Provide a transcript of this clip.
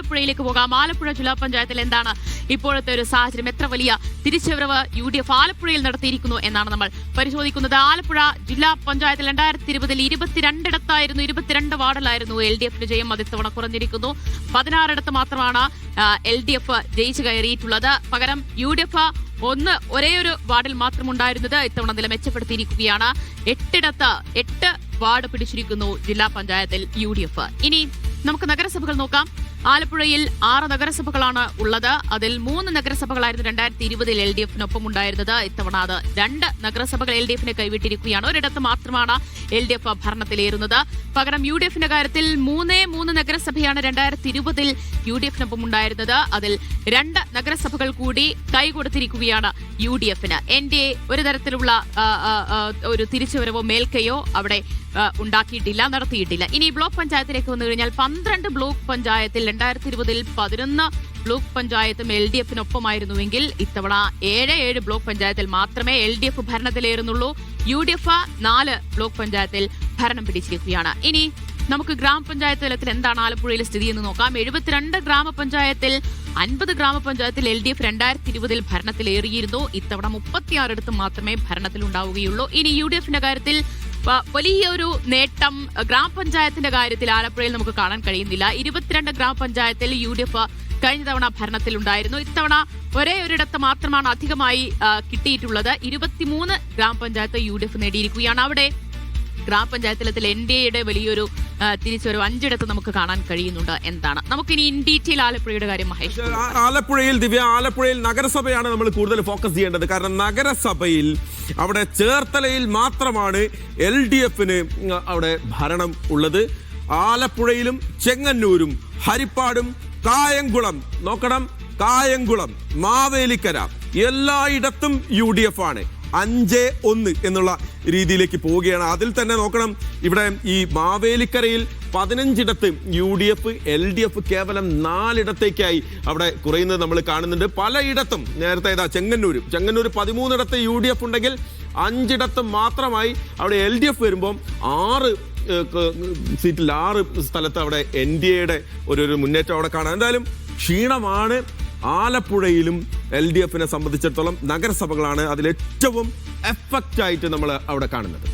ആലപ്പുഴയിലേക്ക് പോകാം. ആലപ്പുഴ ജില്ലാ പഞ്ചായത്തിൽ എന്താണ് ഇപ്പോഴത്തെ ഒരു സാഹചര്യം? എത്ര വലിയ തിരിച്ചുവരവ് യു ഡി എഫ് ആലപ്പുഴയിൽ നടത്തിയിരിക്കുന്നു എന്നാണ് നമ്മൾ പരിശോധിക്കുന്നത്. ആലപ്പുഴ ജില്ലാ പഞ്ചായത്തിൽ രണ്ടായിരത്തി ഇരുപതിൽ ഇരുപത്തിരണ്ടിടത്തായിരുന്നു ഇരുപത്തിരണ്ട് വാർഡിലായിരുന്നു എൽ ഡി എഫിന്റെ ജയം അതിത്തവണ കുറഞ്ഞിരിക്കുന്നു. പതിനാറിടത്ത് മാത്രമാണ് എൽ ഡി എഫ് ജയിച്ചു കയറിയിട്ടുള്ളത്. പകരം യു ഡി എഫ് ഒന്ന് ഒരേ ഒരു വാർഡിൽ മാത്രം ഉണ്ടായിരുന്നത് ഇത്തവണ നില മെച്ചപ്പെടുത്തിയിരിക്കുകയാണ്. എട്ടിടത്ത് എട്ട് വാർഡ് പിടിച്ചിരിക്കുന്നു ജില്ലാ പഞ്ചായത്തിൽ യു ഇനി നമുക്ക് നഗരസഭകൾ നോക്കാം. ആലപ്പുഴയിൽ ആറ് നഗരസഭകളാണ് ഉള്ളത്. അതിൽ മൂന്ന് നഗരസഭകളായിരുന്നു രണ്ടായിരത്തി ഇരുപതിൽ എൽ ഡി എഫിനൊപ്പം ഉണ്ടായിരുന്നത്. ഇത്തവണ അത് രണ്ട് നഗരസഭകൾ എൽ ഡി എഫിനെ കൈവിട്ടിരിക്കുകയാണ്. ഒരിടത്ത് മാത്രമാണ് എൽ ഡി എഫ് ഭരണത്തിലേറുന്നത്. പകരം യു ഡി എഫിന്റെ കാര്യത്തിൽ മൂന്നേ മൂന്ന് നഗരസഭയാണ് രണ്ടായിരത്തി ഇരുപതിൽ യു ഡി എഫിനൊപ്പം ഉണ്ടായിരുന്നത്. അതിൽ രണ്ട് നഗരസഭകൾ കൂടി കൈകൊടുത്തിരിക്കുകയാണ് യു ഡി എഫിന്. എൻ ഡി എ ഒരു തരത്തിലുള്ള ഒരു തിരിച്ചുവരവോ മേൽക്കയോ അവിടെ ഉണ്ടാക്കിയിട്ടില്ല നടത്തിയിട്ടില്ല. ഇനി ബ്ലോക്ക് പഞ്ചായത്തിലേക്ക് വന്നു കഴിഞ്ഞാൽ പന്ത്രണ്ട് ബ്ലോക്ക് പഞ്ചായത്തിൽ രണ്ടായിരത്തി ഇരുപതിൽ പതിനൊന്ന് ബ്ലോക്ക് പഞ്ചായത്തും എൽ ഡി എഫിനൊപ്പമായിരുന്നുവെങ്കിൽ ഇത്തവണ ഏഴ് ഏഴ് ബ്ലോക്ക് പഞ്ചായത്തിൽ മാത്രമേ എൽ ഡി എഫ് ഭരണത്തിലേറുന്നുള്ളൂ. യു ഡി എഫ് നാല് ബ്ലോക്ക് പഞ്ചായത്തിൽ ഭരണം പിടിച്ചിരിക്കുകയാണ്. ഇനി നമുക്ക് ഗ്രാമപഞ്ചായത്ത് തലത്തിൽ എന്താണ് ആലപ്പുഴയിലെ സ്ഥിതി എന്ന് നോക്കാം. എഴുപത്തിരണ്ട് ഗ്രാമപഞ്ചായത്തിൽ അൻപത് ഗ്രാമപഞ്ചായത്തിൽ എൽ ഡി എഫ് രണ്ടായിരത്തി ഇരുപതിൽ ഭരണത്തിലേറിയിരുന്നു. ഇത്തവണ മുപ്പത്തിയാറിടത്ത് മാത്രമേ ഭരണത്തിലുണ്ടാവുകയുള്ളൂ. ഇനി യു ഡി എഫിന്റെ കാര്യത്തിൽ വലിയൊരു നേട്ടം ഗ്രാമപഞ്ചായത്തിന്റെ കാര്യത്തിൽ ആലപ്പുഴയിൽ നമുക്ക് കാണാൻ കഴിയുന്നില്ല. ഇരുപത്തിരണ്ട് ഗ്രാമപഞ്ചായത്തിൽ യു ഡി എഫ് കഴിഞ്ഞ തവണ ഭരണത്തിലുണ്ടായിരുന്നു ഇത്തവണ ഒരേ ഒരിടത്ത് മാത്രമാണ് അധികമായി കിട്ടിയിട്ടുള്ളത്. ഇരുപത്തിമൂന്ന് ഗ്രാമപഞ്ചായത്ത് യു ഡി എഫ് നേടിയിരിക്കുകയാണ്. അവിടെ ഗ്രാമപഞ്ചായത്തിലത്തിൽ എൻ ഡി എയുടെ വലിയൊരു തിരിച്ചൊരു അഞ്ചിടത്ത് നമുക്ക് കാണാൻ കഴിയുന്നുണ്ട് എന്താണ്. നമുക്കിനി ഇൻ ഡീറ്റെയിൽ ആലപ്പുഴയുടെ കാര്യം മഹേഷ് ആലപ്പുഴയിൽ ദിവ്യ ആലപ്പുഴയിൽ നഗരസഭയാണ് നമ്മൾ കൂടുതൽ ഫോക്കസ് ചെയ്യേണ്ടത്. കാരണം നഗരസഭയിൽ അവിടെ ചേർത്തലയിൽ മാത്രമാണ് എൽ ഡി എഫിന് അവിടെ ഭരണം ഉള്ളത്. ആലപ്പുഴയിലും ചെങ്ങന്നൂരും ഹരിപ്പാടും കായംകുളം നോക്കണം കായംകുളം മാവേലിക്കര എല്ലായിടത്തും യു ഡി എഫ് ആണ്. അഞ്ച് ഒന്ന് എന്നുള്ള രീതിയിലേക്ക് പോവുകയാണ്. അതിൽ തന്നെ നോക്കണം ഇവിടെ ഈ മാവേലിക്കരയിൽ പതിനഞ്ചിടത്ത് U D F L D F കേവലം നാലിടത്തേക്കായി അവിടെ കുറയുന്നത് നമ്മൾ കാണുന്നുണ്ട്. പലയിടത്തും നേരത്തെ ഇതാ ചെങ്ങന്നൂർ ചെങ്ങന്നൂർ പതിമൂന്നിടത്ത് യു ഡി എഫ് ഉണ്ടെങ്കിൽ അഞ്ചിടത്ത് മാത്രമായി അവിടെ എൽ ഡി എഫ് വരുമ്പം ആറ് സീറ്റിൽ ആറ് സ്ഥലത്ത് അവിടെ എൻ ഡി എയുടെ ഒരു ഒരു മുന്നേറ്റം അവിടെ കാണാം. എന്തായാലും ക്ഷീണമാണ് ആലപ്പുഴയിലും എൽ ഡി എഫിനെ സംബന്ധിച്ചിടത്തോളം നഗരസഭകളാണ് അതിൽ ഏറ്റവും എഫക്റ്റ് ആയിട്ട് നമ്മൾ അവിടെ കാണുന്നത്.